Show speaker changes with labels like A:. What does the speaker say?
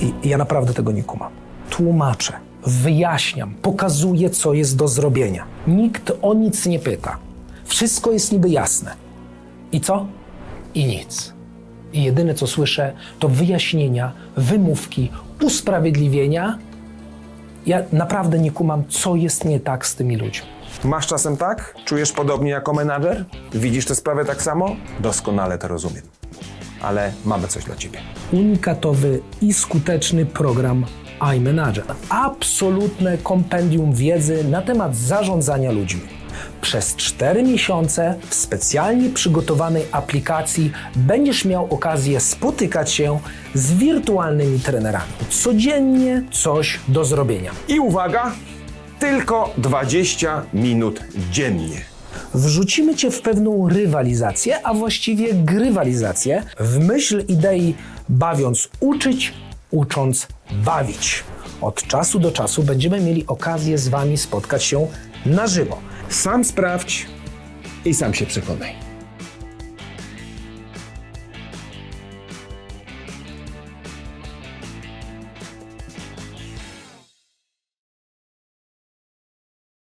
A: I, ja naprawdę tego nie kumam. Tłumaczę, wyjaśniam, pokazuję, co jest do zrobienia. Nikt o nic nie pyta. Wszystko jest niby jasne. I co? I nic. I jedyne, co słyszę, to wyjaśnienia, wymówki, usprawiedliwienia. Ja naprawdę nie kumam, co jest nie tak z tymi ludźmi.
B: Masz czasem tak? Czujesz podobnie jako menadżer? Widzisz tę sprawę tak samo? Doskonale to rozumiem. Ale mamy coś dla ciebie.
A: unikatowy i skuteczny program iManager. Absolutne kompendium wiedzy na temat zarządzania ludźmi. Przez 4 miesiące w specjalnie przygotowanej aplikacji będziesz miał okazję spotykać się z wirtualnymi trenerami. Codziennie coś do zrobienia.
B: I uwaga, tylko 20 minut dziennie.
A: Wrzucimy cię w pewną rywalizację, a właściwie grywalizację, w myśl idei bawiąc uczyć, ucząc bawić. Od czasu do czasu będziemy mieli okazję z wami spotkać się na żywo.
B: Sam sprawdź i sam się przekonaj.